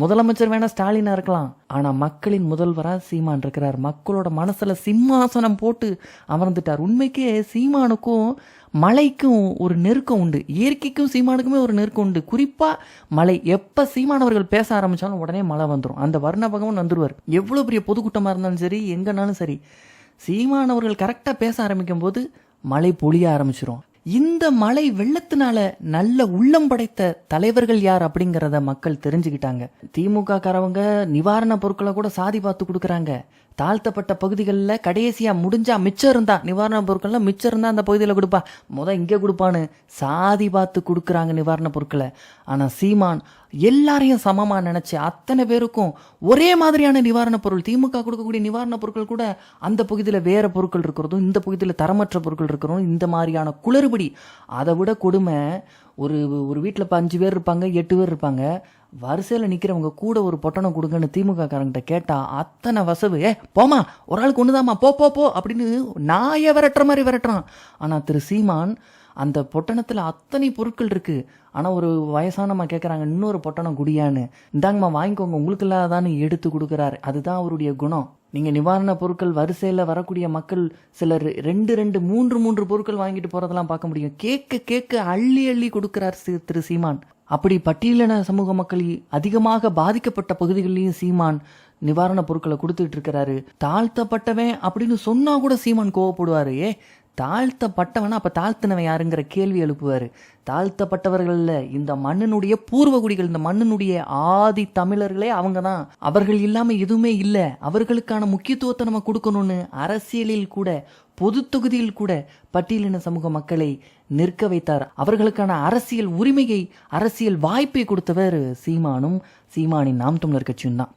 முதலமைச்சர் வேணா ஸ்டாலினா இருக்கலாம். ஆனா மக்களின் முதல்வரா சீமான் இருக்கிறார். மக்களோட மனசுல சிம்மாசனம் போட்டு அமர்ந்துட்டார். உண்மைக்கே சீமானுக்கும் மலைக்கும் ஒரு நெருக்கம் உண்டு. இயற்கைக்கும் சீமானுக்குமே ஒரு நெருக்கம் உண்டு. குறிப்பா மலை எப்ப சீமானவர்கள் பேச ஆரம்பிச்சாலும் உடனே மழை வந்துடும் அந்த வர்ண பகவான் வந்துருவார். எவ்வளவு பெரிய பொதுக்கூட்டமா இருந்தாலும் சரி எங்கனாலும் சரி சீமானவர்கள் கரெக்டா பேச ஆரம்பிக்கும் போது மழை பொழிய ஆரம்பிச்சிரும். இந்த மழை வெள்ளத்தினால நல்ல உள்ளம் படைத்த தலைவர்கள் யார் அப்படிங்கறத மக்கள் தெரிஞ்சுக்கிட்டாங்க. திமுக காரவங்க நிவாரண பொருட்களை கூட சாதி பார்த்து கொடுக்கறாங்க. தாழ்த்தப்பட்ட பகுதிகளில் கடைசியா முடிஞ்சா மிச்சம் இருந்தா நிவாரணப் பொருட்கள்லாம் மிச்சம் இருந்தா அந்த பகுதியில் கொடுப்பா. முத இங்கே கொடுப்பான்னு சாதி பார்த்து கொடுக்குறாங்க நிவாரணப் பொருட்களை. ஆனா சீமான் எல்லாரையும் சமமா நினைச்சு அத்தனை பேருக்கும் ஒரே மாதிரியான நிவாரணப் பொருள் திமுக கொடுக்கக்கூடிய நிவாரண பொருட்கள் கூட அந்த பகுதியில் வேற பொருட்கள் இருக்கிறதும் இந்த பகுதியில் தரமற்ற பொருட்கள் இருக்கிறதும் இந்த மாதிரியான குளறுபடி. அதை விட கொடுமை ஒரு ஒரு வீட்டில் இப்போ அஞ்சு பேர் இருப்பாங்க எட்டு பேர் இருப்பாங்க. வரிசையில் நிற்கிறவங்க கூட ஒரு பொட்டணம் கொடுங்கன்னு திமுக காரங்கிட்ட கேட்டா அத்தனை வசவு ஏ போமா ஒரு ஆளுக்கு ஒன்றுதாம்மா போ போ போ அப்படின்னு நாயை விரட்டுற மாதிரி விரட்டுறான். ஆனால் திரு சீமான் அந்த பொட்டணத்தில் அத்தனை பொருட்கள் இருக்குது ஆனால் ஒரு வயசானம்மா கேட்குறாங்க இன்னொரு பொட்டணம் குடியான்னு. இந்தாங்கம்மா வாங்கிக்கோங்க உங்களுக்கு இல்லாதான்னு எடுத்து கொடுக்குறாரு. அதுதான் அவருடைய குணம். நீங்க நிவாரண பொருட்கள் வரிசையில வரக்கூடிய மக்கள் சிலர் ரெண்டு ரெண்டு மூன்று மூன்று பொருட்கள் வாங்கிட்டு போறதெல்லாம் பார்க்க முடியும். கேட்க கேட்க அள்ளி அள்ளி கொடுக்கிறார் திரு சீமான். அப்படி பட்டியலின சமூக மக்கள் அதிகமாக பாதிக்கப்பட்ட பகுதிகளிலையும் சீமான் நிவாரண பொருட்களை கொடுத்துட்டு இருக்கிறாரு. தாழ்த்தப்பட்டவன் அப்படின்னு சொன்னா கூட சீமான் கோவப்படுவாரு. ஏ தாழ்த்தப்பட்டவனா அப்ப தாழ்த்தினவன் யாருங்கிற கேள்வி எழுப்புவார். தாழ்த்தப்பட்டவர்கள்ல இந்த மண்ணினுடைய பூர்வகுடிகள் இந்த மண்ணினுடைய ஆதி தமிழர்களே அவங்க தான் அவர்கள் இல்லாம எதுவுமே இல்லை. அவர்களுக்கான முக்கியத்துவத்தை நம்ம கொடுக்கணும்னு அரசியலில் கூட பொது தொகுதியில் கூட பட்டியலின சமூக மக்களை நிற்க வைத்தார். அவர்களுக்கான அரசியல் உரிமையை அரசியல் வாய்ப்பை கொடுத்தவர் சீமானும் சீமானின் நாம் தமிழர் கட்சியும் தான்.